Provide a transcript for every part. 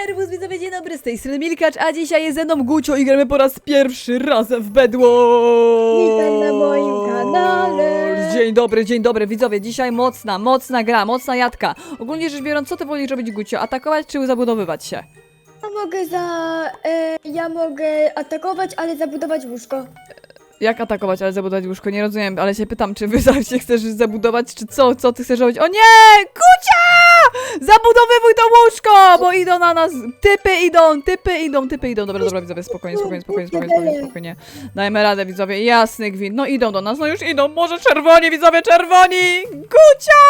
Serwus, widzowie, dzień dobry, z tej strony Milkacz, a dzisiaj jest ze mną Gucio i gramy po raz pierwszy raz w Bedło! Witam na moim kanale. Dzień dobry, dzień dobry, widzowie, dzisiaj mocna, mocna gra, mocna jadka. Ogólnie rzecz biorąc, co ty wolisz robić, Gucio? Atakować czy zabudowywać się? Ja mogę za... E, ja mogę atakować, ale zabudować łóżko. Jak atakować, ale zabudować łóżko? Nie rozumiem, ale się pytam, czy wy zawsze chcesz zabudować, czy co? Co ty chcesz robić? O nie! Gucia! Zabudowywuj to łóżko, bo idą na nas, typy idą, typy idą, typy idą. Dobra, dobra, widzowie, spokojnie, spokojnie, spokojnie, spokojnie, spokojnie, spokojnie. Dajmy radę, widzowie, jasny gwint. No idą do nas, no już idą, może czerwoni, widzowie, czerwoni! Gucia!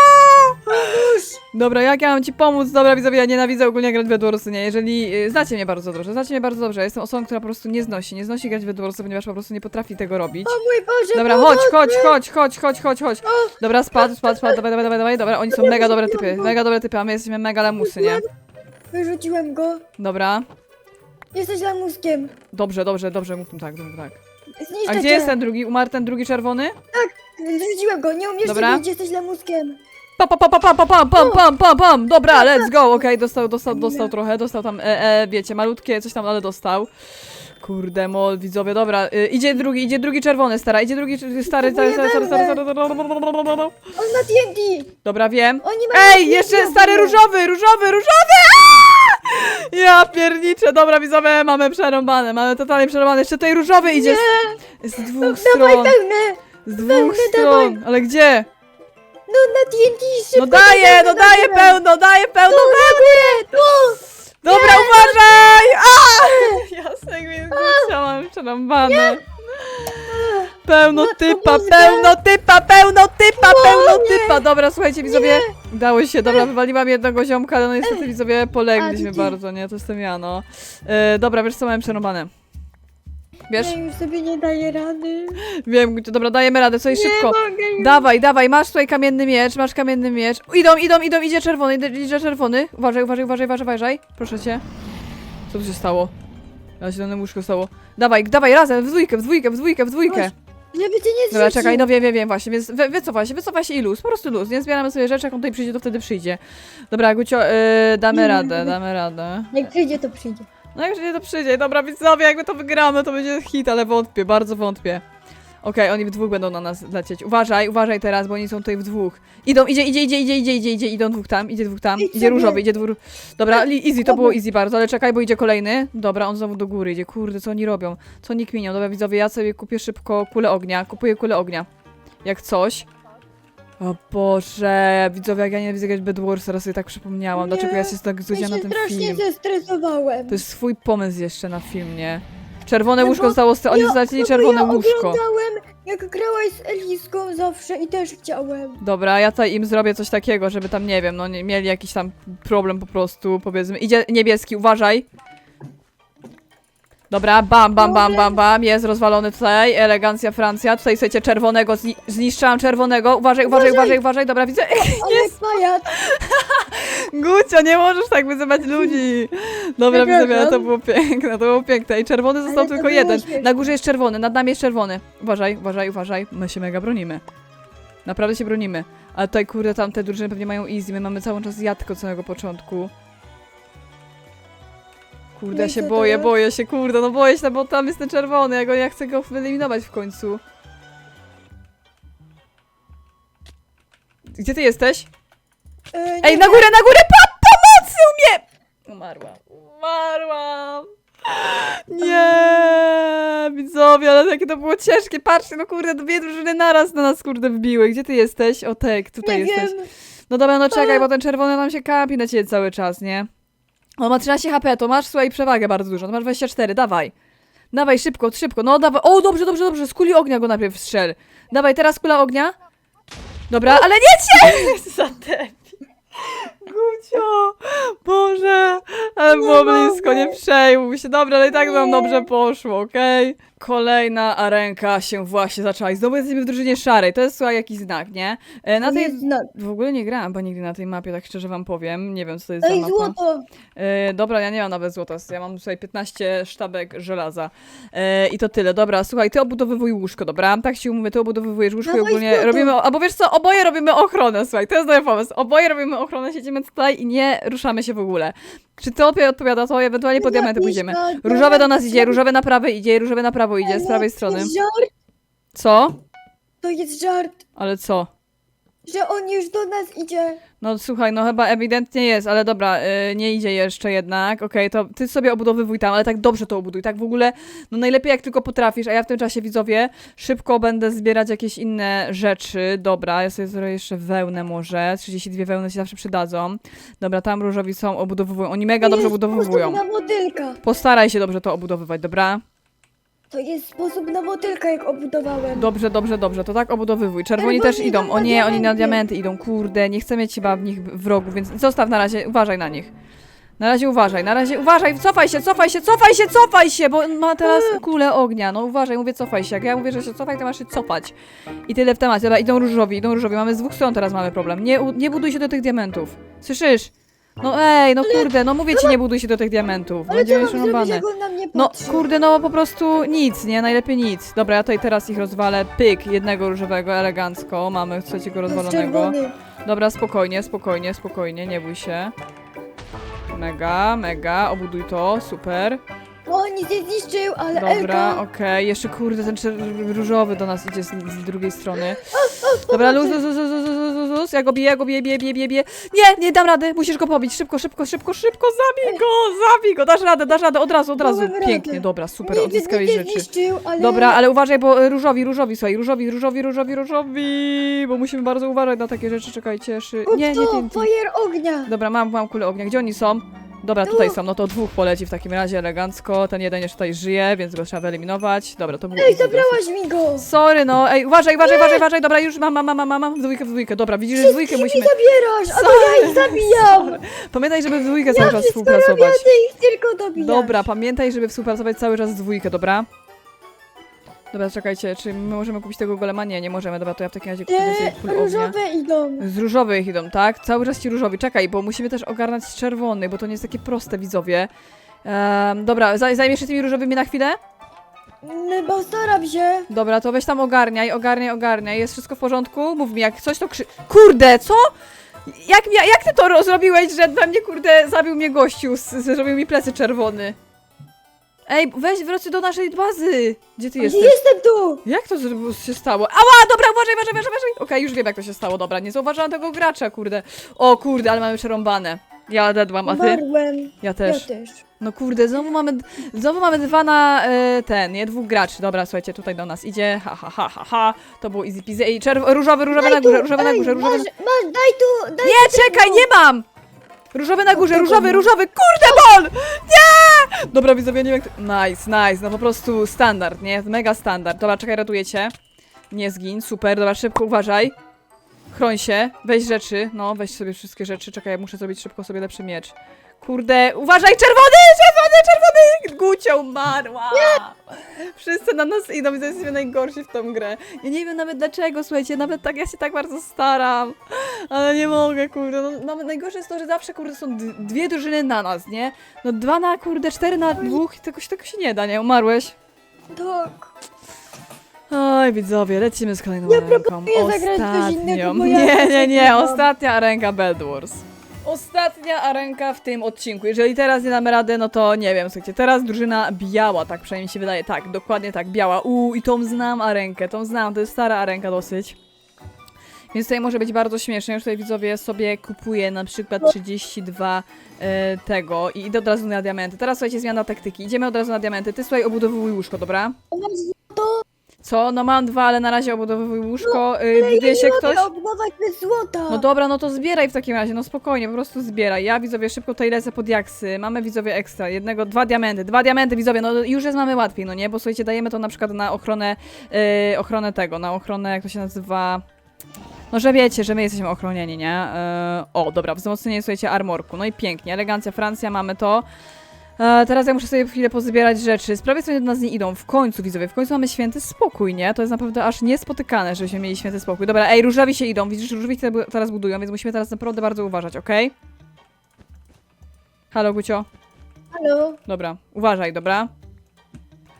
Dobra, jak ja mam ci pomóc? Dobra, widzowie, ja nienawidzę ogólnie grać w Bedwarsy, nie? Jeżeli, y, znacie mnie bardzo dobrze, znacie mnie bardzo dobrze, jestem osobą, która po prostu nie znosi, nie znosi grać w Bedwarsy, ponieważ po prostu nie potrafi tego robić. O mój Boże, Dobra, chodź, chodź, chodź, chodź, chodź, chodź, chodź. Dobra, spadł, spadł, spadł, dawaj, dawaj, dawaj, dawaj, dobra, oni są mega dobre typy, mega dobre typy, a my jesteśmy mega lamusy, nie? Wyrzuciłem go. Dobra, Jesteś lamuskiem. dobrze, dobrze, dobrze, mów mu tak, mu tak. Zniszczę A gdzie cię. jest ten drugi, umarł ten drugi czerwony? Wyrzuciłem go, nie umiesz Dobra. Dobra. jesteś lamuskiem. Pa, pa, pa, pa, pa, pa, pam, pam, pam, pam, pam, dobra, let's go, okej, dostał, dostał, dostał trochę, dostał tam, e, e, wiecie, malutkie, coś tam, ale dostał. Kurde, mol, widzowie, dobra, y, idzie drugi, idzie drugi czerwony, stara, idzie drugi stary, stary, stary, stary, stary, stary, stary, stary, On ma TNT. Dobra, wiem. Oni mają Ej, TNT jeszcze stary różowy, różowy, różowy! Ja pierniczę, dobra widzowie, mamy przerąbane, mamy totalnie przerąbane. Jeszcze tutaj różowy idzie z, z dwóch Dawaj stron, pełne. z dwóch pełne, stron, ale gdzie? No na szybko. No daję, pełne, no daję górę. pełno, daję pełno, Tu, na górę, tu. dobra, uważaj! A! Jasne, więc chciałam przerąbane. Pełno Matko typa, Boska. pełno typa, pełno typa, pełno typa. Dobra, słuchajcie, widzowie, udało się, dobra, wywaliłam jednego ziomka, ale no niestety, widzowie, polegliśmy A, bardzo, nie? To jestem ja, no. E, dobra, wiesz co, mamy przerąbane. Wiesz? Ja już sobie nie daję rady. Wiem, gdzie- dobra, dajemy radę, coś Nie szybko. mogę już. Dawaj, dawaj, masz tutaj kamienny miecz, masz kamienny miecz. Idą, idą, idą, idzie czerwony, idzie, idzie czerwony. Uważaj, uważaj, uważaj, uważaj, uważaj. Proszę cię. Co tu się stało? Na zielonym łóżku stało. Dawaj, dawaj, razem, w dwójkę, w dwójkę, w dwójkę, w dwójkę. Chodź. Żeby cię nie zrzucił. Dobra, czekaj, no wiem, wiem, wiem, właśnie, więc wy, wycofaj się, wycofaj się i luz, po prostu luz, nie zbieramy sobie rzeczy, jak on tutaj przyjdzie, to wtedy przyjdzie. Dobra, Gucio, yy, damy radę, damy radę. Jak przyjdzie, to przyjdzie. No jak nie to przyjdzie, dobra, widzowie, jakby to wygramy, to będzie hit, ale wątpię, bardzo wątpię. Okej, oni w dwóch będą na nas lecieć. Uważaj, uważaj teraz, bo oni są tutaj w dwóch. Idą, idzie, idzie, idzie, idzie, idzie, idzie, idzie, idą dwóch tam, idzie dwóch tam, Idź idzie sobie. różowy, idzie dwóch. Dobra, li- easy, to było easy bardzo, ale czekaj, bo idzie kolejny. Dobra, on znowu do góry idzie, kurde, co oni robią? Co oni kminią? Dobra, widzowie, ja sobie kupię szybko kulę ognia, kupuję kulę ognia. Jak coś. O Boże, widzowie, jak ja nie widzę grać Bed Wars, teraz sobie tak przypomniałam, Nie, dlaczego ja się tak Ja zgodziłam się na ten strasznie film. zestresowałem. To jest swój pomysł jeszcze na film, nie? Czerwone No łóżko bo zostało, st- oni zlecili no czerwone ja łóżko. oglądałem, jak grałaś z Eliską zawsze i też chciałem. Dobra, ja tutaj im zrobię coś takiego, żeby tam, nie wiem, no nie, mieli jakiś tam problem po prostu, powiedzmy. Idzie niebieski, uważaj. Dobra, bam, bam, bam, bam, bam, jest rozwalony tutaj, elegancja Francja, tutaj słuchajcie, czerwonego, zni zniszczałam czerwonego, uważaj, uważaj, Uważaj. uważaj, dobra, widzę, Ale pajac. Gucio, nie możesz tak wyzywać ludzi. Dobra, Przepraszam. widzowie, ale to było piękne, to było piękne. I czerwony został to tylko było jeden. śmieszne. Na górze jest czerwony, nad nami jest czerwony. Uważaj, uważaj, uważaj. My się mega bronimy. Naprawdę się bronimy. Ale tutaj, kurde, tamte drużyny pewnie mają easy. My mamy cały czas jadko od samego początku. Kurde, No ja się boję, boję się, kurde, no boję się, bo tam jest ten czerwony, ja, go, ja chcę go wyeliminować w końcu. Gdzie ty jesteś? E, Ej, na górę, na górę! Pa, pomocy umie! Umarłam. Umarłam. Nie, widzowie, ale jakie to było ciężkie. Patrzcie, no kurde, dwie drużyny naraz na nas, kurde, wbiły. Gdzie ty jesteś? O, tek, tutaj nie jesteś. wiem. No dobra, no czekaj, bo ten czerwony nam się kampi na ciebie cały czas, nie? On ma 13 HP, to masz, słuchaj, przewagę bardzo dużo. To masz 24, dawaj. Dawaj, szybko, szybko, no dawaj. O, dobrze, dobrze, dobrze, z kuli ognia go najpierw strzel. Dawaj, teraz kula ognia. Dobra, ale nie cię! Za debil. Gucio, Boże, ale było mogę. blisko, nie przejmuj się. Dobra, ale i tak nam dobrze poszło, okej? Kolejna arenka się właśnie zaczęła i znowu jesteśmy w drużynie szarej. To jest słuchaj jakiś znak, nie? E, Na To tej... jest znak. W ogóle nie grałam chyba nigdy na tej mapie, tak szczerze wam powiem. Nie wiem, co to jest za Ej, mapa. złoto. E, dobra, ja nie mam nawet złota, ja mam tutaj 15 sztabek żelaza. E, I to tyle, dobra, słuchaj, ty obudowywuj łóżko, dobra? Tak ci mówię, ty obudowywujesz łóżko i Dawaj ogólnie złoto. robimy, albo wiesz co, oboje robimy ochronę, słuchaj, to jest dobry pomysł. Oboje robimy ochronę, siedzimy tutaj i nie ruszamy się w ogóle. Czy to opie- odpowiada, to ewentualnie po diamenty pójdziemy. Różowe do nas idzie, różowe na prawe idzie, różowe na prawo idzie, z prawej strony. To jest żart, Co? to jest żart, Ale co? Że on już do nas idzie. No słuchaj, no chyba ewidentnie jest, ale dobra, y, nie idzie jeszcze jednak. Okej, to ty sobie obudowywuj tam, ale tak dobrze to obuduj. Tak w ogóle, no najlepiej jak tylko potrafisz, a ja w tym czasie widzowie szybko będę zbierać jakieś inne rzeczy. Dobra, ja sobie zrobię jeszcze wełnę może. 32 wełny się zawsze przydadzą. Dobra, tam różowi są, obudowują. Oni mega dobrze jest sposób na motylka. Postaraj się dobrze to obudowywać, dobra? To jest sposób na motylka, jak obudowałem. Dobrze, dobrze, dobrze, to tak obudowywuj. Czerwoni Czerwoni też idą. idą O na nie, oni na diamenty. diamenty idą. Kurde, nie chcę mieć chyba w nich wrogów, więc zostaw na razie, uważaj na nich. Na razie uważaj, na razie uważaj, cofaj się, cofaj się, cofaj się, cofaj się, bo on ma teraz kulę ognia. No uważaj, mówię cofaj się. Jak ja mówię, że się cofaj, to masz się cofać. I tyle w temacie. Dobra, idą różowi, idą różowi. Mamy z dwóch stron teraz mamy problem. Nie, u- nie buduj się do tych diamentów. Słyszysz? No ej, no kurde, no mówię ci, nie buduj się do tych diamentów. Ale co Będziemy mam zrobić, szarobane. jak on na mnie No patrzy? kurde, no po prostu nic, nie? Najlepiej nic. Dobra, ja tutaj teraz ich rozwalę. Pyk, jednego różowego, elegancko. Mamy trzeciego To jest rozwalonego. czerwony. Dobra, spokojnie, spokojnie, spokojnie, nie bój się. Mega, mega, obuduj to, super. O, nic nie zniszczył, ale Dobra, Elka... okej, jeszcze kurde, ten czer- różowy do nas idzie z, z drugiej strony. Dobra, luz, luz, luz, luz, luz, luz, luz, luz, ja go biję, ja go biję, biję, biję, biję, biję. Nie, nie dam rady, musisz go pobić, szybko, szybko, szybko, szybko, zabij go, zabij go, dasz radę, dasz radę, od razu, od razu. Dałem radę. Pięknie, dobra, super, nic, odzyskałeś nie rzeczy. zniszczył, ale... Dobra, ale uważaj, bo y, różowi, różowi, słuchaj, różowi, różowi, różowi, różowi, bo musimy bardzo uważać na takie rzeczy, czekajcie, szy... Kup Nie, nie, to, fajer ognia. Dobra, mam, mam kulę ognia, gdzie oni są? Dobra, tutaj są, no to dwóch poleci w takim razie elegancko, ten jeden jeszcze tutaj żyje, więc go trzeba wyeliminować. Dobra, to był... Ej, zabrałaś mi go. Sorry, no, ej, uważaj, uważaj, uważaj, uważaj, dobra, już mam, mam, mam, mam, mam, w dwójkę, w dwójkę, dobra, widzisz, że w dwójkę musimy... mi zabierasz, a to ja ich zabijam. Pamiętaj, żeby w dwójkę cały czas Wszystko współpracować. robię, a ty ich tylko dobijasz. Dobra, pamiętaj, żeby współpracować cały czas w dwójkę, dobra? Dobra, czekajcie, czy my możemy kupić tego golema? Nie, nie możemy, dobra, to ja w takim razie kupię więcej kul ognia. różowe idą. Z różowych idą, tak? Cały czas ci różowi. Czekaj, bo musimy też ogarnąć z czerwonych, bo to nie jest takie proste, widzowie. Ehm, dobra, zaj- zajmiesz się tymi różowymi na chwilę? Mm, Bo staram się. Dobra, to weź tam ogarniaj, ogarniaj, ogarniaj. Jest wszystko w porządku? Mów mi, jak coś to krzy... Kurde, co? Jak, jak ty to ro- zrobiłeś, że we mnie, kurde, zabił mnie gościu, z- zrobił mi plecy czerwony? Ej, weź wróć do naszej bazy. Gdzie ty Nie jesteś? jestem tu. Jak to się stało? Ała, dobra, uważaj, uważaj, uważaj, uważaj. Okej, już wiem jak to się stało, dobra, nie zauważyłam tego gracza, kurde. O kurde, ale mamy przerąbane. Ja dedłam, a ty? Umarłem. Ja Ja też. też. No kurde, znowu mamy, znowu mamy dwa na e, ten, nie? Dwóch graczy. Dobra, słuchajcie, tutaj do nas idzie. Ha, ha, ha, ha, ha. To było easy peasy. Ej, czerw- różowy, różowy na górze, tu, różowy na górze, różowy Masz, na... masz, daj tu, daj Nie, czekaj, nie mam! Różowy na górze, różowy, różowy, kurde bol! Nie! Dobra, widzowie, nie wiem jak to... Nice, nice, no po prostu standard, nie? Mega standard. Dobra, czekaj, ratuję cię. Nie zgin, super, dobra, szybko, uważaj. Chroń się, weź rzeczy, no, weź sobie wszystkie rzeczy. Czekaj, ja muszę zrobić szybko sobie lepszy miecz. Kurde, uważaj, czerwony, czerwony, czerwony! Gucia umarła! Wszyscy na nas idą i jesteśmy najgorsi w tą grę. Ja nie wiem nawet dlaczego, słuchajcie, nawet tak, ja się tak bardzo staram. Ale nie mogę, kurde. No, nawet najgorsze jest to, że zawsze, kurde, są dwie drużyny na nas, nie? No dwa na, kurde, cztery na dwóch i tego, się- tego się nie da, nie? Umarłeś? Tak. Oj, widzowie, lecimy z kolejną Ja zagrać coś innego, Nie, nie, nie, ostatnia arenka Bed Wars. Ostatnia arenka w tym odcinku. Jeżeli teraz nie damy rady, no to nie wiem, słuchajcie, teraz drużyna biała, tak przynajmniej mi się wydaje. Tak, dokładnie tak, biała. Uuu, i tą znam arenkę, tą znam, to jest stara arenka dosyć. Więc tutaj może być bardzo śmiesznie. Już tutaj widzowie sobie kupuję na przykład 32 e, tego i idę od razu na diamenty. Teraz słuchajcie, zmiana taktyki. Idziemy od razu na diamenty. Ty słuchaj, obudowuj łóżko, dobra? Złoto? Co? No mam dwa, ale na razie obudowuj łóżko. No, Yy, buduje się nie ktoś? bez złota. No dobra, no to zbieraj w takim razie, no spokojnie, po prostu zbieraj. Ja widzowie szybko tutaj lecę pod jaksy. Mamy widzowie ekstra, jednego, dwa diamenty, dwa diamenty widzowie, no już jest mamy łatwiej, no nie? Bo słuchajcie, dajemy to na przykład na ochronę, yy, ochronę tego, na ochronę, jak to się nazywa... No, że wiecie, że my jesteśmy ochronieni, nie? Yy, o, dobra, wzmocnienie, słuchajcie, armorku. No i pięknie, elegancja Francja, mamy to. E, teraz ja muszę sobie chwilę pozbierać rzeczy. Prawej strony do nas nie idą. W końcu, widzowie, w końcu mamy święty spokój, nie? To jest naprawdę aż niespotykane, żebyśmy mieli święty spokój. Dobra, ej, różowi się idą. Widzisz, różowi się teraz budują, więc musimy teraz naprawdę bardzo uważać, okej? Halo, Gucio? Halo? Dobra, uważaj, dobra?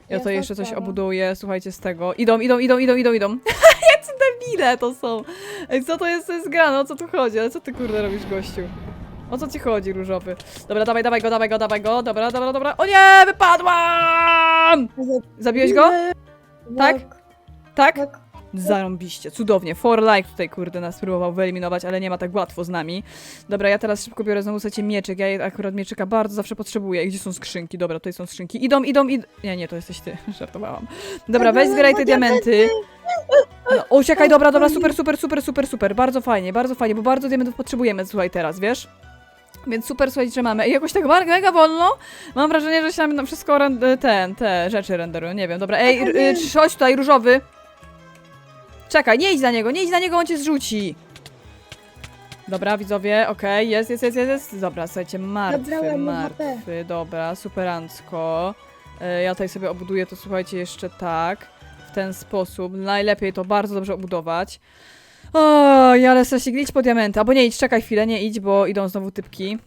Ja Jasna to jeszcze coś sprawa. obuduję, słuchajcie, z tego. Idą, idą, idą, idą, idą, idą. Jacy debile to są. Ej, co to jest, to jest gra, no o co tu chodzi? Ale co ty, kurde, robisz, gościu? O co ci chodzi, różowy? Dobra, dawaj, dawaj go, dawaj go, dawaj go. Dobra, dobra, dobra. O nie, wypadłam! Zabiłeś go? Tak? Tak? Tak. Zarąbiście, cudownie. For like tutaj, kurde, nas próbował wyeliminować, ale nie ma tak łatwo z nami. Dobra, ja teraz szybko biorę znowu sobie mieczyk. Ja akurat mieczyka bardzo zawsze potrzebuję. Gdzie są skrzynki? Dobra, tutaj są skrzynki. Idą, idą, idą. Nie, nie, to jesteś ty. Żartowałam. Dobra, weź zbieraj te diamenty. No, uciekaj, dobra, dobra, super, super, super, super, super. Bardzo fajnie, bardzo fajnie, bo bardzo diamentów potrzebujemy, słuchaj, teraz, wiesz? Więc super, słuchajcie, że mamy. I jakoś tak mega wolno. Mam wrażenie, że się nam wszystko ten, te rzeczy renderują. Nie wiem, dobra. Ej, r- y, chodź tutaj, różowy. Czekaj, nie idź za niego, nie idź za niego, on cię zrzuci. Dobra, widzowie, okej, jest, jest, jest, jest, jest. Dobra, słuchajcie, martwy, Zabrałem mu HP. martwy, dobra, superancko. E, Ja tutaj sobie obuduję to, słuchajcie, jeszcze tak, w ten sposób. Najlepiej to bardzo dobrze obudować. Oj, ale Sasik, idź po diamenty. Albo nie idź, czekaj chwilę, nie idź, bo idą znowu typki.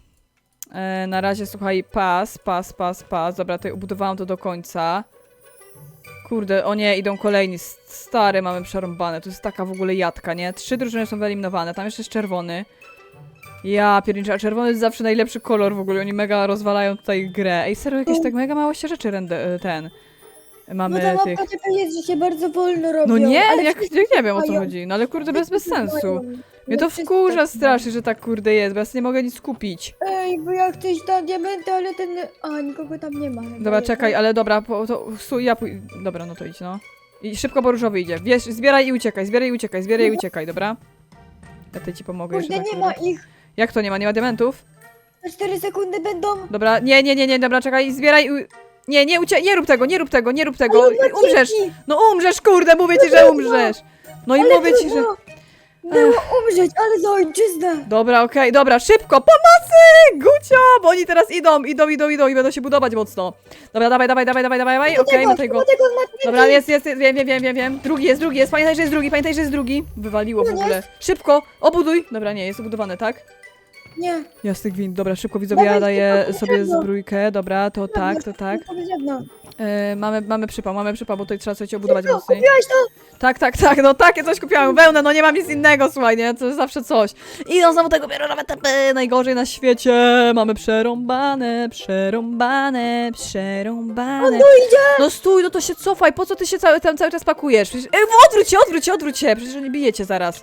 E, na razie, słuchaj, pas, pas, pas, pas. Dobra, tutaj ubudowałam to do końca. Kurde, o nie, idą kolejni. S- Stare mamy przerąbane. To jest taka w ogóle jadka, nie? Trzy drużyny są wyeliminowane. Tam jeszcze jest czerwony. Ja pierniczę, a czerwony jest zawsze najlepszy kolor w ogóle. Oni mega rozwalają tutaj grę. Ej, serio, jakieś tak mega małe się rzeczy rende, ten. No Mamy ta tych... mapka taka jest, że się bardzo wolno robią. No nie, ale jak, wszyscy jak nie wiem o co mają. chodzi. No ale kurde, bez, bez Wszyscy sensu. mają. Mnie to No wszyscy wkurza tak strasznie, że tak kurde jest, bo ja sobie nie mogę nic kupić. mają. Ej, bo ja chcę iść na diamenty, ale ten... A, nikogo tam nie ma. Dobra, czekaj, ale dobra, po, to, su, ja pój... Dobra, no to idź, no. I szybko, bo różowy idzie. Wiesz, zbieraj i uciekaj, zbieraj i uciekaj, zbieraj i uciekaj, dobra? Ja tutaj ci pomogę Kurde, jeszcze. nie tak, ma kurde. ich. Jak to nie ma? Nie ma diamentów? Za 4 sekundy będą. Dobra, nie, nie, nie, nie, dobra, czekaj, zbieraj i... u- Nie, nie, ucie... nie rób tego, nie rób tego, nie rób tego. Ale Umrzesz! dzieci. No umrzesz, kurde, mówię ci, że umrzesz! No i Ale mówię ci, że... trudno Było umrzeć, ale za ojczyznę. Dobra, okej, dobra, szybko, pomocy! Gucio! Bo oni teraz idą, idą, idą, idą i będą się budować mocno. Dobra, dawaj, dawaj, dawaj, dawaj, dawaj, okej, no tego. tego. Dobra, jest, jest, jest, wiem, wiem, wiem, wiem, wiem. Drugi jest, drugi jest, pamiętaj, że jest drugi, pamiętaj, że jest drugi. Wywaliło w No ogóle. Szybko, obuduj. Dobra, nie, jest obudowane, tak? Nie. Jasny gwint, dobra, szybko widzowie, ja Dawaj, daję szybko, sobie szybko. zbrójkę, dobra, to tak, to tak. Jedno. E, mamy, mamy przypał, mamy przypał, bo tutaj trzeba coś obudować Co, mocniej. kupiłaś to? Tak, tak, tak, no takie coś kupiłam, wełnę, no nie mam nic innego, słuchaj, nie, to jest zawsze coś. I no znowu tego biorę nawet najgorzej na świecie, mamy przerąbane, przerąbane, przerąbane. No idzie. No stój, no to się cofaj, po co ty się cały, tam cały czas pakujesz? Przecież, ej, odwróć się, odwróć się, odwróć się, przecież nie bijecie zaraz.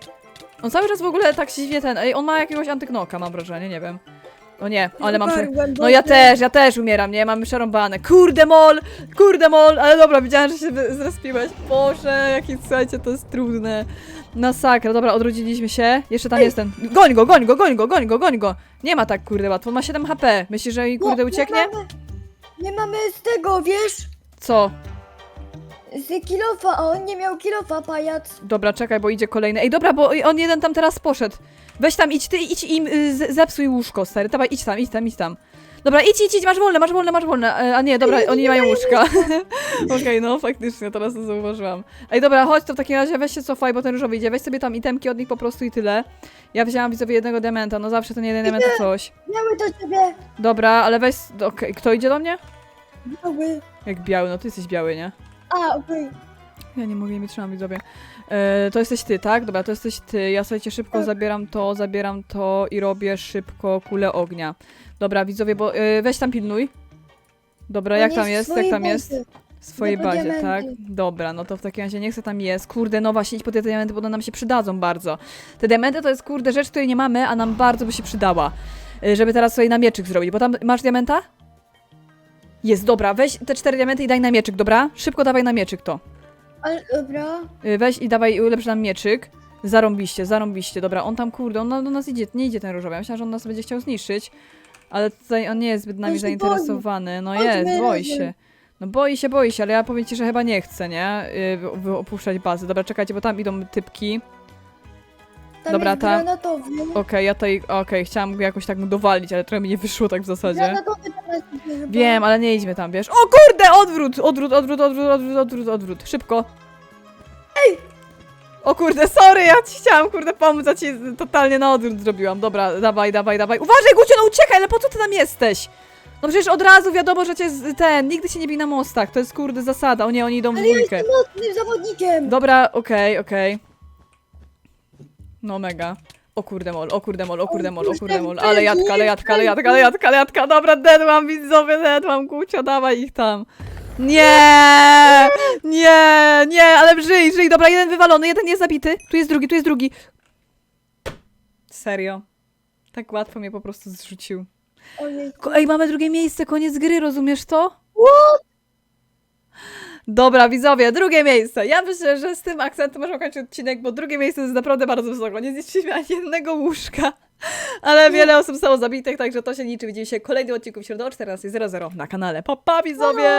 On cały czas w ogóle tak się ten, ej, on ma jakiegoś antyknoka, mam wrażenie, nie wiem. O nie, ale mam prze... No ja też, ja też umieram, nie? Mamy przerąbane. Kurde mol, kurde mol, ale dobra, widziałem, że się zrespiłeś. Boże, jakie, słuchajcie, to jest trudne. Masakra, dobra, odrodziliśmy się. Jeszcze tam jest ten. Goń go, goń go, goń go, goń go, goń go. Nie ma tak, kurde, łatwo, on ma 7 HP. Myślisz, że No, kurde, ucieknie? Nie mamy, nie mamy z tego, wiesz? Co? Z kilofa, a on nie miał kilofa, pajac. Dobra, czekaj, bo idzie kolejny. Ej, dobra, bo on jeden tam teraz poszedł. Weź tam, idź ty, idź im, y, z- zepsuj łóżko, stary. Dawaj, idź tam, idź tam, idź tam. Dobra, idź, idź, idź, masz wolne, masz wolne, masz wolne. E, A nie, dobra, oni nie mają łóżka. Okej, no faktycznie, teraz to zauważyłam. Ej, dobra, chodź, to w takim razie weź się cofaj, bo ten różowy idzie. Weź sobie tam itemki od nich po prostu i tyle. Ja wzięłam widzowie jednego dementa, no zawsze ten jeden dement to coś. Miały do ciebie. Dobra, ale weź, okej, kto idzie do mnie? Miały. Jak biały, no ty jesteś biały, nie? A, okej. Ja nie mogę, nie wytrzymam, widzowie. E, to jesteś ty, tak? Dobra, to jesteś ty. Ja słuchajcie, szybko Tak. zabieram to, zabieram to i robię szybko kulę ognia. Dobra, widzowie, bo e, weź tam pilnuj. Dobra, On jak tam jest? Jak tam jest? W swojej bazie, diamenty. tak? Dobra, no to w takim razie niech se tam jest. Kurde, no właśnie, idź po te diamenty, bo one nam się przydadzą bardzo. Te diamenty to jest, kurde, rzecz, której nie mamy, a nam bardzo by się przydała. E, Żeby teraz sobie na mieczyk zrobić, bo tam masz diamenta? Jest, dobra, weź te cztery diamenty i daj na mieczyk, dobra? Szybko dawaj na mieczyk to. Ale dobra. Y, Weź i dawaj, ulepsz nam mieczyk. Zarąbiście, zarąbiście. Dobra, on tam, kurde, on na- do nas idzie, nie idzie ten różowy. Ja myślałam, że on nas będzie chciał zniszczyć. Ale tutaj on nie jest zbyt nami On się zainteresowany. No Chodźmy jest, boi razem. się. No boi się, boi się, ale ja powiem ci, że chyba nie chce, nie? Y, wy- wy- opuszczać bazy. Dobra, czekajcie, bo tam idą typki. Tam Dobra, jest ta- granatowy. Okej, ja tutaj, okej, chciałam go jakoś tak mu dowalić, ale trochę mi nie wyszło tak w zasadzie. Granatowy teraz idzie chyba. Wiem, ale nie idźmy tam, wiesz. O kurde, odwrót, odwrót, odwrót, odwrót, odwrót, odwrót, odwrót. Szybko. Ej! O kurde, sorry, ja ci chciałam, kurde, pomóc, a ci totalnie na odwrót zrobiłam. Dobra, dawaj, dawaj, dawaj. Uważaj, Gucio, no uciekaj, ale po co ty tam jesteś? No przecież od razu wiadomo, że cię z- ten, nigdy się nie bij na mostach, to jest kurde zasada. O nie, oni idą w Ale ja dwójkę. jestem mocnym zawodnikiem. Dobra, okej, okej. No mega. O kurde mol, o kurde mol, o kurde mol, o kurde, mol, ale jadka, ale jadka, ale jadka, ale jadka, ale jadka, dobra, dead mam widzowie, dead mam, Gucio, dawaj ich tam. Nie, nie, nie, ale żyj, żyj, dobra, jeden wywalony, jeden jest zabity, tu jest drugi, tu jest drugi. Serio, tak łatwo mnie po prostu zrzucił. Ej, mamy drugie miejsce, koniec gry, rozumiesz to? Dobra, widzowie, drugie miejsce. Ja myślę, że z tym akcentem możemy kończyć odcinek, bo drugie miejsce jest naprawdę bardzo wysoko. Nie zniszczyliśmy ani jednego łóżka, ale wiele osób zostało zabitych, także to się liczy. Widzimy się w kolejnym odcinku w środę o 14.00 na kanale. Pa, pa, widzowie!